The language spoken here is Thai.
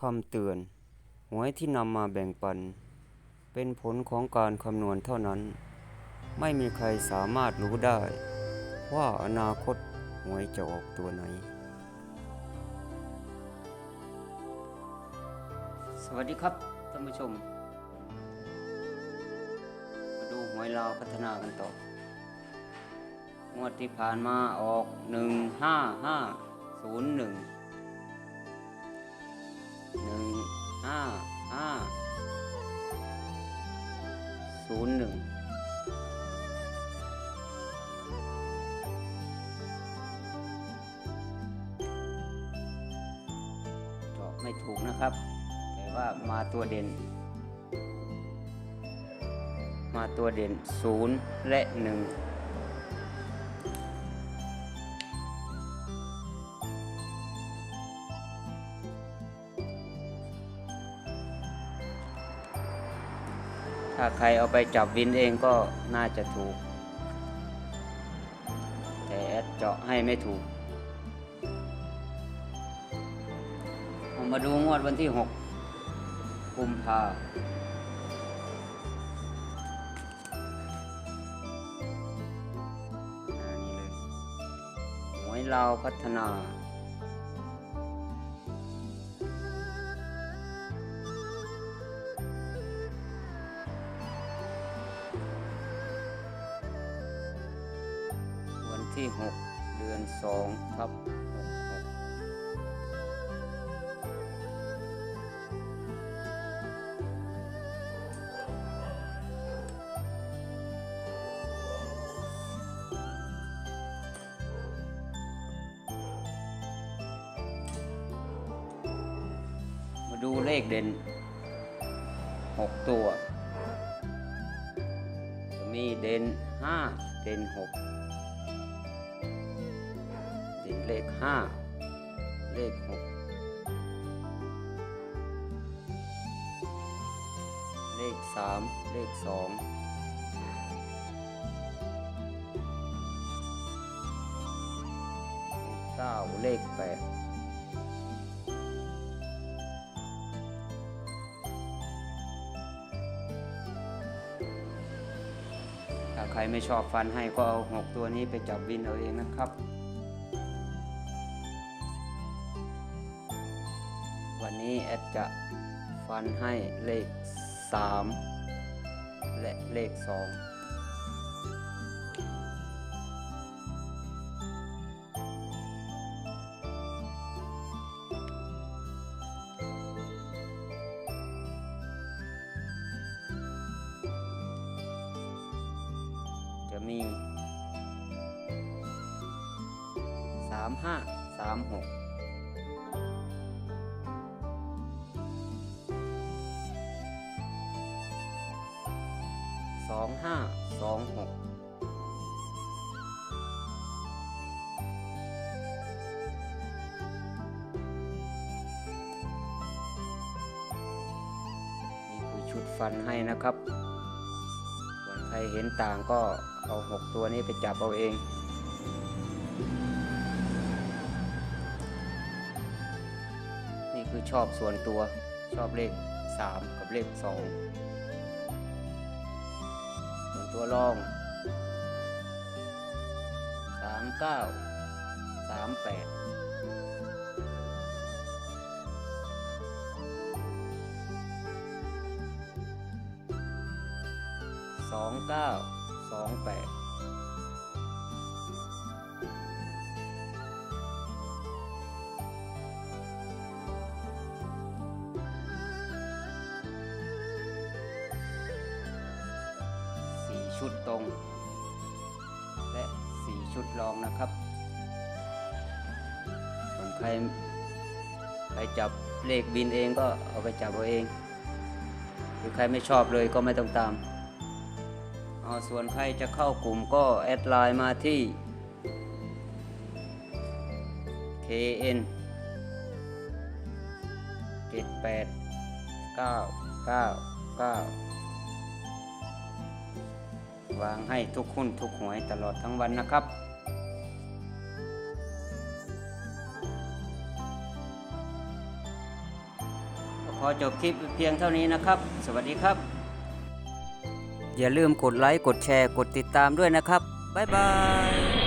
คำเตือน หวยที่นำมาแบ่งปัน เป็นผลของการคำนวณเท่านั้น ไม่มีใครสามารถรู้ได้ ว่าอนาคตหวยจะออกตัวไหน สวัสดีครับท่านผู้ชม มาดูหวยลาวพัฒนากันต่องวดที่ผ่านมาออกหนึ่ง หนึ่งหนึ่งห้าห้าศูนย์หนึ่งเจาะไม่ถูกนะครับ แต่ว่ามาตัวเด่น มาตัวเด่นศูนย์และหนึ่ง ถ้าใครเอาไปจับวินเองก็น่าจะถูก แต่แอดเจาะให้ไม่ถูกมาดูงวดวันที่ 6 กุมภาอ่านี่เลยหวยลาวพัฒนา ที่ 6 เดือน2ทับมาดูเลขเด่น 6 ตัว จะมีเด่น5เด่น6 เลขห้าเลขหกเลขสามเลขสองเลขเก้าเลขแปดถ้าใครไม่ชอบฟันให้ก็เอาหกตัวนี้ไปจับวินเอาเองนะครับ วันนี้แอดจะฟันให้เลข 3 และเลข2จะมี 3 2526ชุดฟันให้นะครับ ส่วนใครเห็นต่างก็เอา 6 ตัวนี้ไปจับเอาเอง นี่คือชอบส่วนตัว ชอบเลข 3 กับเลข 2 ตัวรองสามเก้าสามแปดสองเก้าสองแปด ชุดตรง และสี่ชุดรองนะครับส่วนใครไปจับเลขบินเองก็เอาไปจับเอาเอง หรือใครไม่ชอบเลยก็ไม่ต้องตามเอาส่วนใครจะเข้ากลุ่มก็แอดไลน์มาที่ KN 7 8 9 9 9 วางให้ทุกหุ้นทุกหวยตลอดทั้งวันนะครับมขอจบคลิปเพียงเท่านี้นะครับ สวัสดีครับ อย่าลืมกดไลค์ กดแชร์ กดติดตามด้วยนะครับ บ๊ายบาย